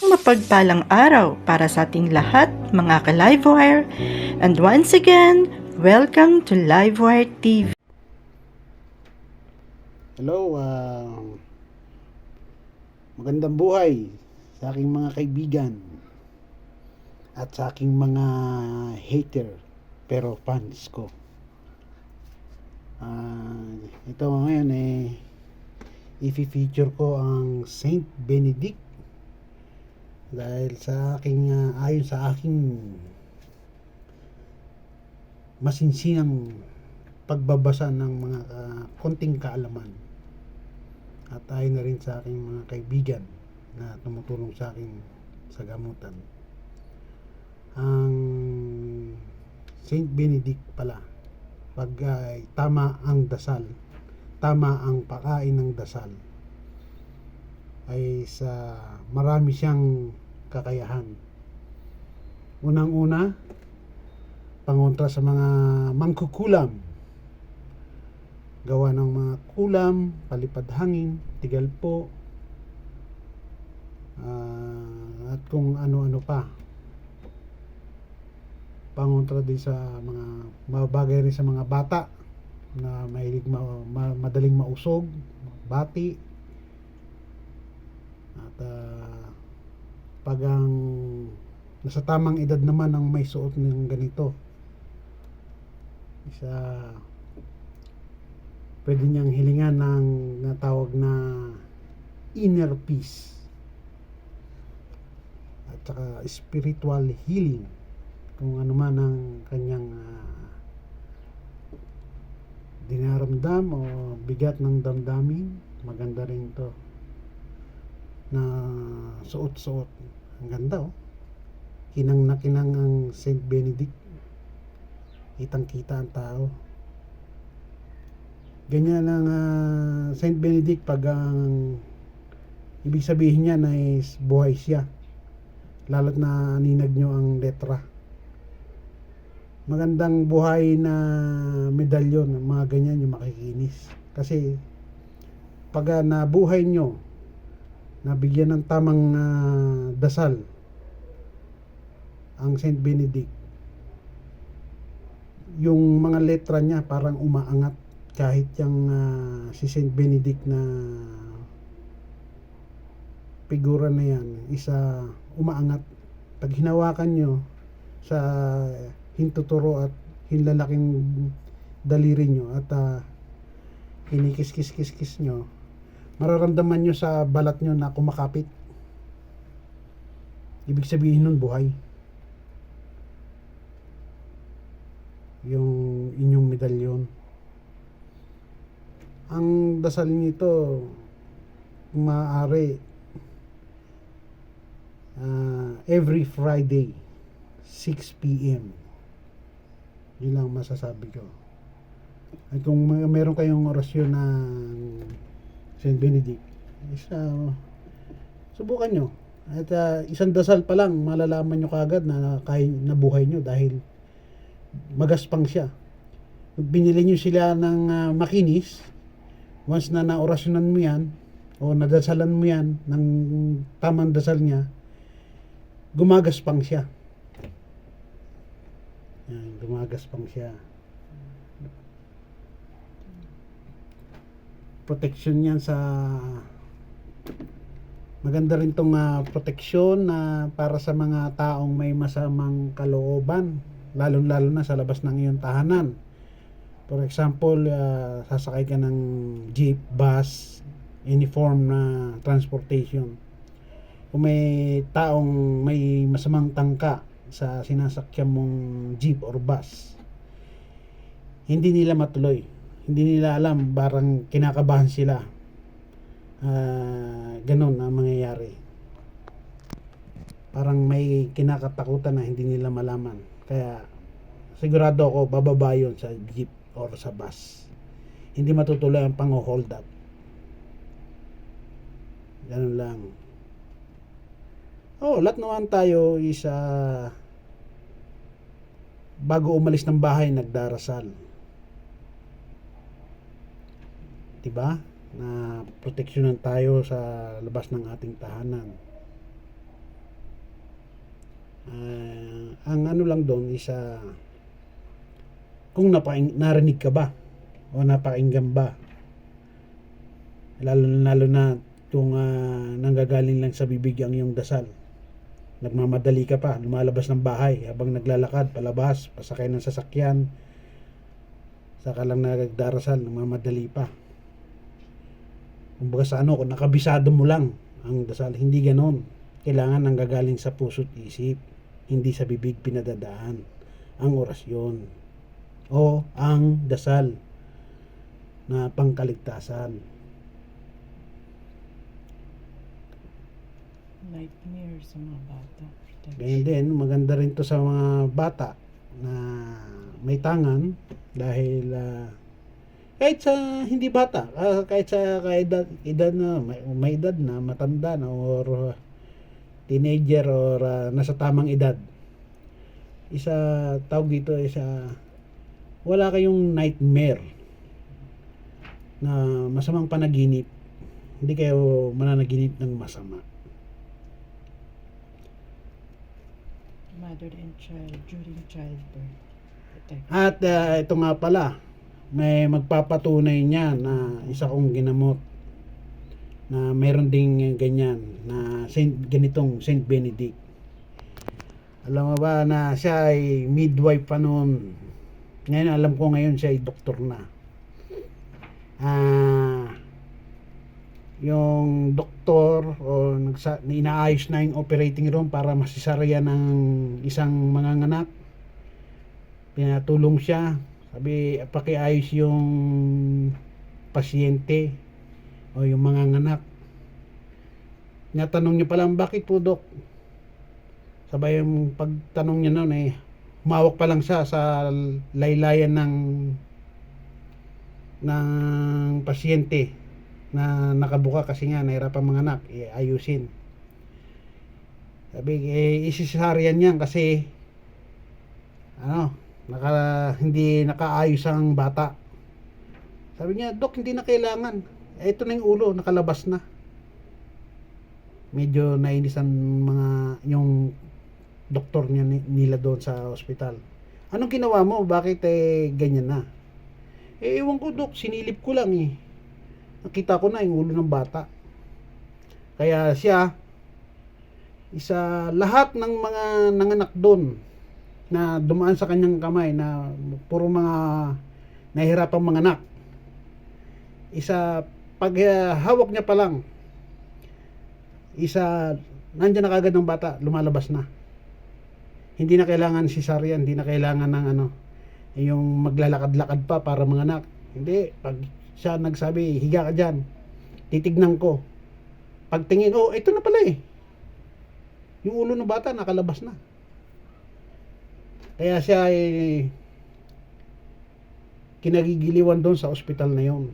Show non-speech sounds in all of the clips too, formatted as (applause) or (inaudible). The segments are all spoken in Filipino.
Mapagpalang araw para sa ating lahat, mga ka-Livewire. And once again, welcome to Livewire TV. Hello, ah, magandang buhay sa aking mga kaibigan at sa aking mga hater pero fans ko. Ah, ito ngayon eh i-feature ko ang Saint Benedict dahil sa aking ah, ayon sa aking masinsinang pagbabasa ng mga ah, konting kaalaman at ayon na rin sa aking mga kaibigan na tumutulong sa akin sa gamutan. Ang Saint Benedict pala, pag ah, tama ang dasal, tama ang pakain ng dasal, ay sa marami siyang kakayahan. Unang-una, pangontra sa mga mangkukulam, gawa ng mga kulam, palipad hangin, tigal po, ah, at kung ano-ano pa. Pangontra din sa mga mabagay rin sa mga bata na mahilig ma- ma- madaling mausog, bati, at ah, pag ang nasa tamang edad naman ang may suot ng ganito, isa pwede niyang hilingan ng natawag na inner peace. At saka spiritual healing kung ano man ang kanyang ah, dinaramdam o bigat ng damdamin maganda rin to. Na suot-suot. Ang ganda oh. Kinang na kinang ang Saint Benedict. Kitang kita ang tao. Ganyan ang ah, Saint Benedict pag ang ibig sabihin niya na is buhay siya. Lalo't na ninag nyo ang letra magandang buhay na medalyon mga ganyan yung makikinis. Kasi pag ah, nabuhay nyo nabigyan ng tamang ah, dasal ang Saint Benedict yung mga letra niya parang umaangat kahit yung ah, si Saint Benedict na figura na yan isa umaangat. Pag hinawakan nyo sa hintuturo at hinlalaking daliri nyo at uh, kinikis-kis-kis-kis nyo mararamdaman nyo sa balat nyo na kumakapit. Ibig sabihin nun buhay. Yung inyong medalyon. Ang dasal nito maaari ah, every Friday 6 p.m. yun lang masasabi ko. At kung meron kayong orasyon ng Saint Benedict is ah, subukan nyo. At ah, isang dasal pa lang malalaman nyo kagad na kaya nabuhay nyo dahil magaspang siya. Binili nyo sila ng ah, makinis once na naorasyonan mo yan o nadasalan mo yan ng tamang dasal niya gumagaspang siya yan, gumagaspang siya. Protection yan sa maganda rin tong ah, proteksyon na para sa mga taong may masamang kalooban lalo lalo na sa labas ng iyong tahanan. For example ah, sasakay ka ng jeep, bus any form na transportation. Kung may taong may masamang tangka sa sinasakyan mong jeep or bus. Hindi nila matuloy. Hindi nila alam barang kinakabahan sila. Ah, ganun ang mangyayari. Parang may kinakatakutan na hindi nila malaman. Kaya sigurado ako bababa yun sa jeep or sa bus. Hindi matutuloy ang pang-hold up. Ganun lang oh lahat naman tayo is ah, bago umalis ng bahay nagdarasal 'Diba? Na proteksyonan tayo sa labas ng ating tahanan. Ah, ang ano lang doon is kung napaing, narinig ka ba o napakinggan ba lalo lalo na kung ah, nanggagaling lang sa bibig ang iyong dasal nagmamadali ka pa lumalabas ng bahay habang naglalakad palabas pasakay ng sasakyan. Saka lang nagdarasal nagmamadali pa. Kumbaga sa ano kung nakabisado mo lang ang dasal hindi ganon. Kailangan nanggagaling sa puso't isip hindi sa bibig pinadadaan ang orasyon o ang dasal na pangkaligtasan Nightmare sa mga bata. Ganyan din, maganda rin to sa mga bata na may tangan dahil ah, kahit sa hindi bata, ah, kahit sa kaedad, edad na, may, may edad na, matanda na, or ah, teenager or ah, nasa tamang edad. Isa, tawag dito, isa, wala kayong nightmare na masamang panaginip. Hindi kayo mananaginip ng masama. Mother and child during childbirth. Protect. At ah, ito nga pala, may magpapatunay niya na isa kong ginamot na meron ding ganyan na Saint, ganitong Saint Benedict. Alam mo ba na siya ay midwife pa noon. Ngayon alam ko ngayon siya ay doktor na. Ah, yung doktor o nagsa, inaayos na yung operating room para masisarya ng isang manganganak pinatulong siya. Sabi pakiayos yung pasyente o yung mga nganak. Natanong niya palang bakit po dok? Sabay yung pagtanong niya noon eh humawak pa lang siya sa laylayan ng ng pasyente na nakabuka kasi nga nahirapan mga anak eh, ayusin sabi eh isisaryan yan kasi ano naka, hindi nakaayos ang bata. Sabi niya, Dok, hindi na kailangan. Eh, ito na yung ulo, nakalabas na. Medyo nainis ang mga, yung doktor niya ni- nila doon sa ospital. Anong ginawa mo? Bakit eh, ganyan na? Eh, ewan ko, Dok, sinilip ko lang eh. Nakita ko na yung ulo ng bata. Kaya siya, isa lahat ng mga nanganak doon na dumaan sa kanyang kamay na puro mga nahihirapang mga anak. Isa, pag uh, hawak niya pa lang, isa, nandiyan na kagad ng bata, lumalabas na. Hindi na kailangan cesarean, hindi na kailangan ng ano, yung maglalakad-lakad pa para mga anak. Hindi, pag siya nagsabi, higa ka dyan, titignan ko. Pagtingin, oh, ito na pala eh. Yung ulo ng bata, nakalabas na. Kaya siya ay kinagigiliwan doon sa ospital na yon.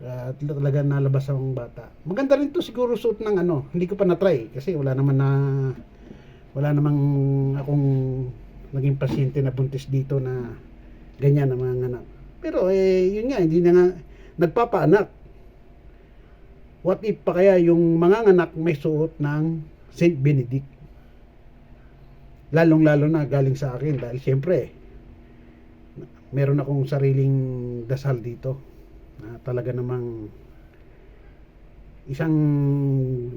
At talaga nalabas ang bata. Maganda rin to siguro suot ng ano. Hindi ko pa na-try kasi wala naman na wala namang akong naging pasyente na buntis dito na ganyan ang mga anak. Pero eh yun nga hindi na nga nagpapaanak. What if pa kaya yung mga anak may suot ng Saint Benedict? Lalong-lalo na galing sa akin dahil siyempre meron akong sariling dasal dito na talaga namang isang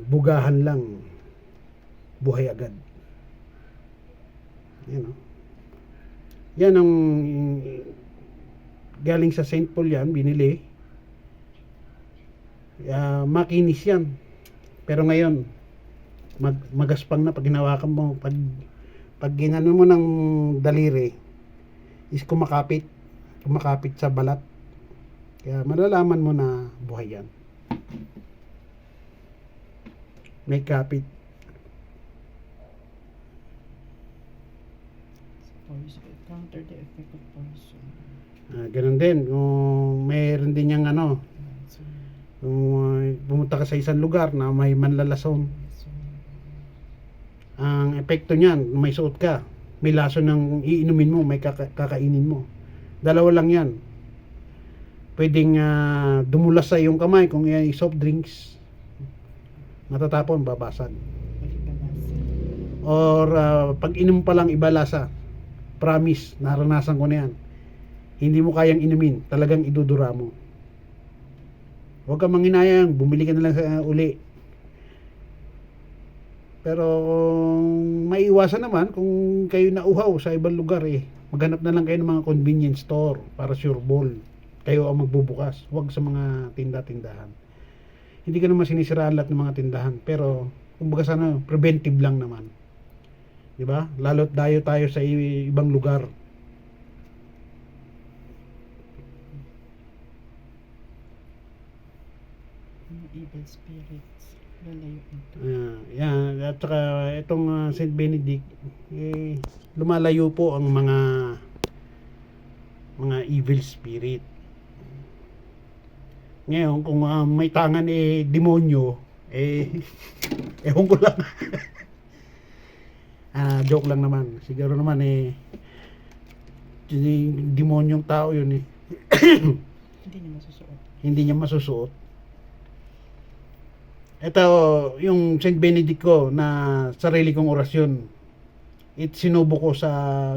bugahan lang buhay agad. Yan o. Yan ang galing sa St. Paul yan, binili uh, makinis yan. Pero ngayon, mag, magaspang na pag hinawakan mo, pag, pag ginano mo ng daliri, is kumakapit, kumakapit sa balat. Kaya malalaman mo na buhay yan. May kapit. Poison. Counter the effect of poison. Ah, ganun din, kung mayroon din yung ano, So, kung uh, pumunta ka sa isang lugar na may manlalason, so, ang epekto niyan, may suot ka, may laso ng iinumin mo, may kaka- kakainin mo. Dalawa lang yan. Pwedeng ah, dumulas sa iyong kamay kung yan ay soft drinks. Matatapon, babasag. Or ah, pag inom pa lang iba lasa. Promise, naranasan ko na yan. Hindi mo kayang inumin, talagang idudura mo. Huwag kang manginayang, bumili ka na lang sa uli. Pero maiwasan naman kung kayo nauhaw sa ibang lugar eh, maghanap na lang kayo ng mga convenience store para sure ball. Kayo ang magbubukas, huwag sa mga tinda-tindahan. Hindi ko naman sinisiraan lahat ng mga tindahan, pero kumbaga sana preventive lang naman. 'Di ba? Lalo't dayo tayo sa ibang lugar. Evil spirits. Lalayo ito. Ah, yan, at saka itong ah, St. Benedict, eh, lumalayo po ang mga mga evil spirit. Ngayon, kung ah, may tangan eh demonyo, eh (laughs) ewan ko lang. (laughs) ah, joke lang naman. Siguro naman eh yung demonyong tao yun eh. (coughs) Hindi niya masusuot. hindi niya masusuot. Ito, yung St. Benedict ko na sarili kong orasyon. It sinubo ko sa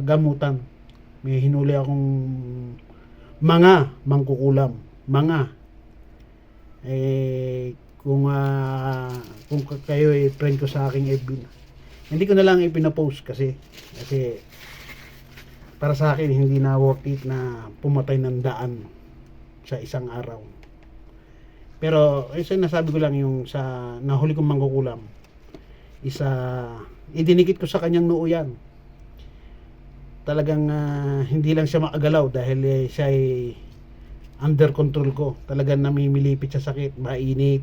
gamutan. May hinuli akong mga mangkukulam. Mga. Eh, kung ah, kung kayo ay friend ko sa aking FB. Hindi ko na lang ipinapost kasi kasi para sa akin hindi na worth it na pumatay ng daan sa isang araw. Pero eh sinasabi ko lang yung sa nahuli kong mangkukulam. Isa idinikit ko sa kanyang noo yan. Talagang ah, hindi lang siya makagalaw dahil eh, siya ay under control ko. Talagang namimilipit sa sakit, mainit,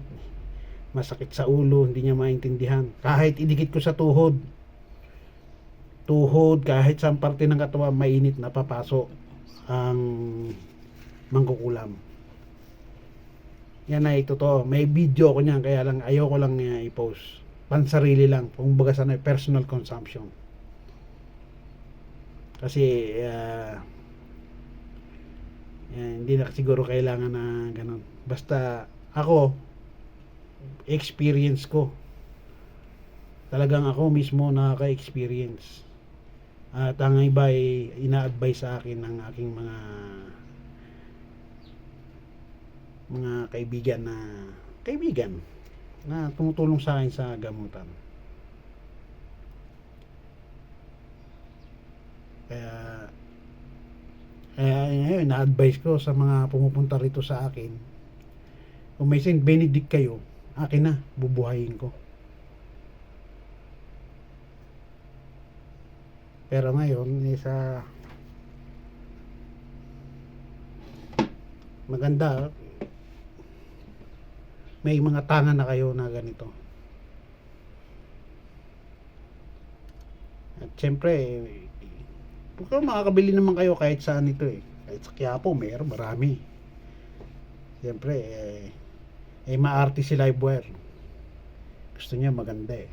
masakit sa ulo, hindi niya maintindihan. Kahit idikit ko sa tuhod, tuhod, kahit sa parte ng katawan, mainit na papasok ang mangkukulam. Yan ay totoo. May video ko niyan, kaya lang ayoko lang niya i-post. Pansarili lang, kung baga sana personal consumption. Kasi ah, yan, hindi na siguro kailangan na ganun. Basta ako, experience ko. Talagang ako mismo nakaka-experience. At ang iba ay ina-advise sa akin ng aking mga mga kaibigan na kaibigan na tumutulong sa akin sa gamutan. Kaya kaya ngayon, na-advise ko sa mga pumupunta rito sa akin, kung may Saint Benedict kayo, akin na, bubuhayin ko. Pero ngayon, eh, sa maganda, may mga tangan na kayo na ganito. At syempre, eh, kung makakabili naman kayo kahit saan ito eh. Kahit sa Quiapo, mayroon, marami. Syempre, eh, eh maarte si Livewire. Gusto niya maganda eh.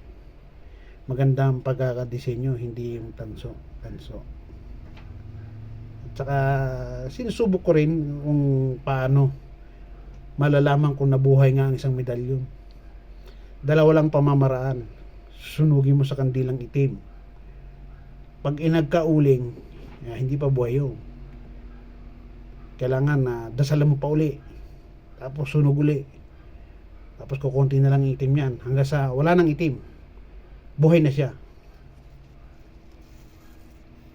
Maganda ang pagkakadisenyo, hindi yung tanso. tanso. At saka, sinusubok ko rin kung paano malalaman kung nabuhay nga ang isang medalyon. Dalawa lang pamamaraan. Sunugin mo sa kandilang itim. Pag inagkauling, eh, hindi pa buhay yun. Kailangan na dasalan mo pa uli. Tapos sunog uli. Tapos kukunti na lang itim yan. Hanggang sa wala nang itim. Buhay na siya.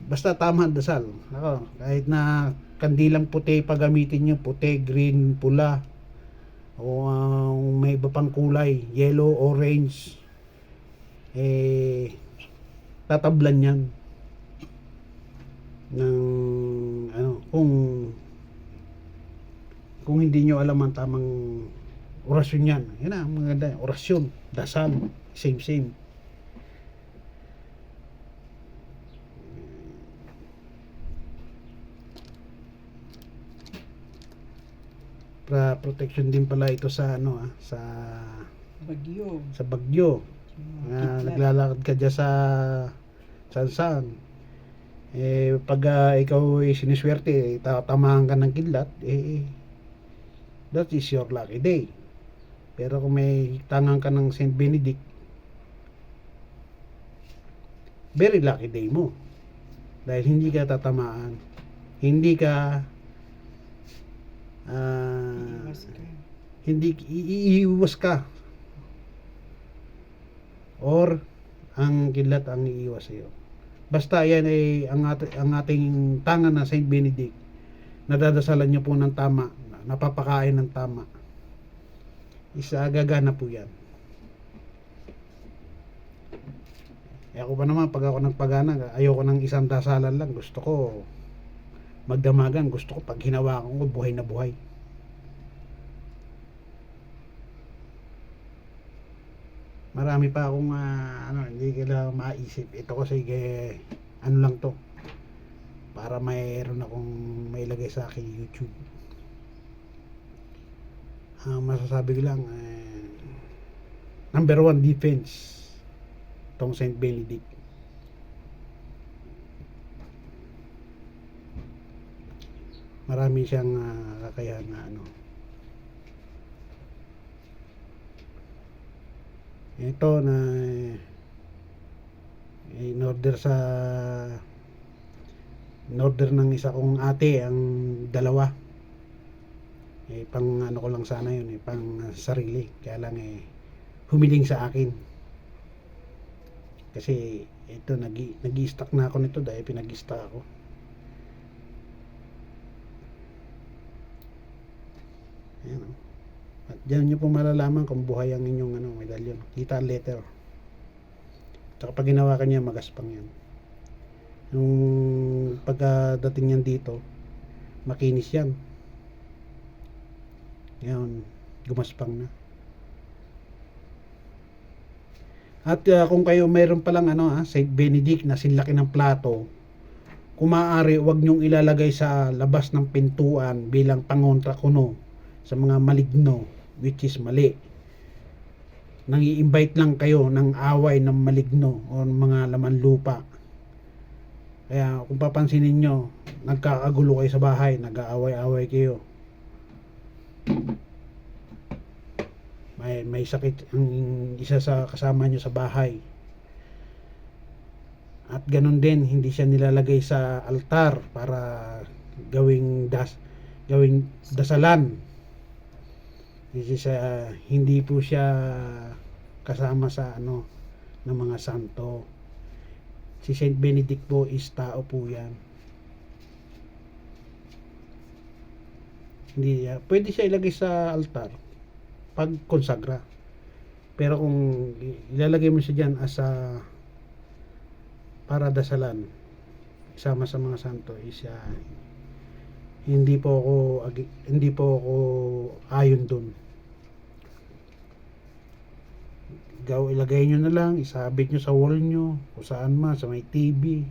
Basta tama ang dasal. Ako, kahit na kandilang puti pa gamitin nyo, puti, green, pula, o ah, may iba pang kulay, yellow, orange, eh, tatablan yan ng ano kung kung hindi nyo alam ang tamang orasyon yan yan na maganda orasyon dasal same same pra protection din pala ito sa ano ah, sa Bagyo. sa bagyo na kidlat. naglalakad ka dyan sa saan saan Eh, pag ah, ikaw ay siniswerte, eh, tatamaan ka ng kidlat, eh, that is your lucky day. Pero kung may tangang ka ng St. Benedict, very lucky day mo. Dahil hindi ka tatamaan. Hindi ka ka. hindi iiwas ka. Or ang kidlat ang iiwas sa iyo. Basta yan ay ang, at, ang ating tangan na Saint Benedict. Nadadasalan niyo po ng tama, napapakain ng tama. Isa gagana po yan. Eh ako ba naman, pag ako nagpagana, ayoko ng isang dasalan lang. Gusto ko magdamagan. Gusto ko pag hinawakan ko, buhay na buhay. marami pa akong ah, ano, hindi kailangan maisip. Ito kasi eh, ano lang to. Para mayroon akong mailagay sa aking YouTube. Ang masasabi ko lang, eh, number one defense tong St. Benedict. Marami siyang ah, kakayahan na ano, ito na eh, in order sa in order ng isa kong ate ang dalawa eh pang ano ko lang sana yun eh pang ah, sarili kaya lang eh humiling sa akin kasi ito nag nag stock na ako nito dahil pinag stock ako Ayan, oh. At diyan nyo po malalaman kung buhay ang inyong ano, medalyon. Kita letter. Tsaka pag ginawa ka niya, magaspang yan. Yung pagkadating niyan dito, makinis yan. Yan, gumaspang na. At uh, kung kayo mayroon palang ano ha, Saint Benedict na sinlaki ng plato, kung maaari, huwag nyong ilalagay sa labas ng pintuan bilang pangontra kuno sa mga maligno which is mali. Nang i-invite lang kayo ng away ng maligno o ng mga laman lupa. Kaya kung papansinin nyo nagkakagulo kayo sa bahay nag-aaway-away kayo may, may sakit ang isa sa kasama nyo sa bahay at ganun din hindi siya nilalagay sa altar para gawing das gawing dasalan This is, uh, hindi po siya kasama sa ano ng mga santo. Si Saint Benedict po is tao po yan. Hindi, uh, pwede siya ilagay sa altar pag konsagra. Pero kung ilalagay mo siya dyan as a para dasalan isama sa mga santo is uh, hindi po ako hindi po ako ayon doon gaw ilagay nyo na lang isabit nyo sa wall nyo kung saan man sa may TV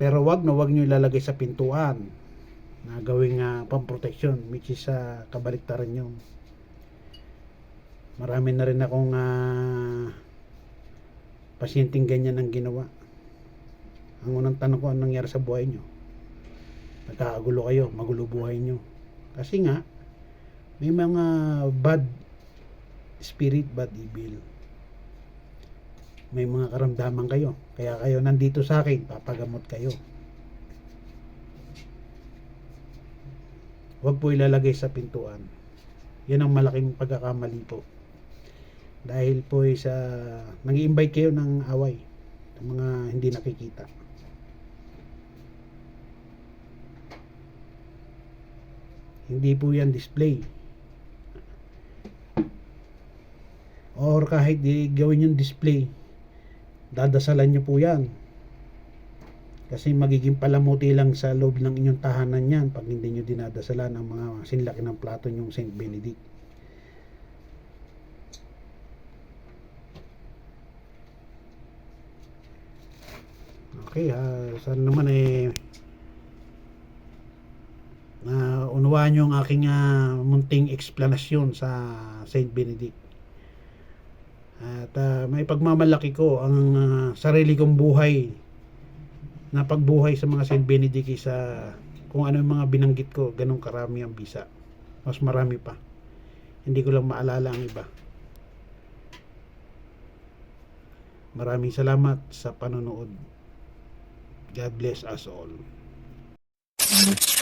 pero wag na wag nyo ilalagay sa pintuan na gawing uh, pamproteksyon which is sa kabaliktaran nyo marami na rin akong uh, pasyenteng ganyan ang ginawa. Ang unang tanong ko anong nangyari sa buhay nyo? Nagkakagulo kayo magulo buhay nyo. Kasi nga may mga bad spirit bad evil. May mga karamdaman kayo. Kaya kayo nandito sa akin papagamot kayo huwag po ilalagay sa pintuan. Yan ang malaking pagkakamali po. Dahil po ay sa nag invite kayo ng away ng mga hindi nakikita. Hindi po yan display. Or kahit di gawin yung display dadasalan nyo po yan kasi magiging palamuti lang sa loob ng inyong tahanan yan pag hindi nyo dinadasalan ang mga sinlaki ng plato nyong Saint Benedict. Okay ha sana naman eh na unawaan nyo aking ah, munting explanasyon sa Saint Benedict. At ah, may pagmamalaki ko ang ah, sarili kong buhay na pagbuhay sa mga Saint Benedict sa kung ano yung mga binanggit ko, ganun karami ang bisa. Mas marami pa. Hindi ko lang maalala ang iba. Maraming salamat sa panonood. God bless us all. Thank